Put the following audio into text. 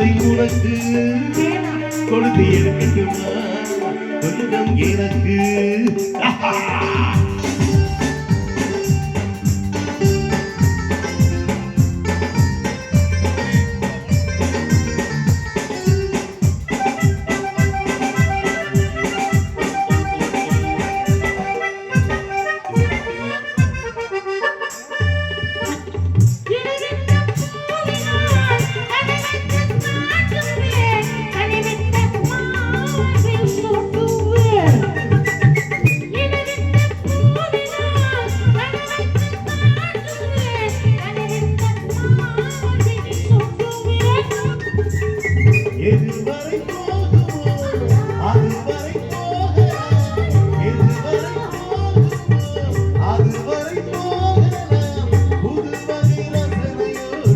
அதை உனக்கு கொடுத்து எடுக்கட்டுமா? எனக்கு.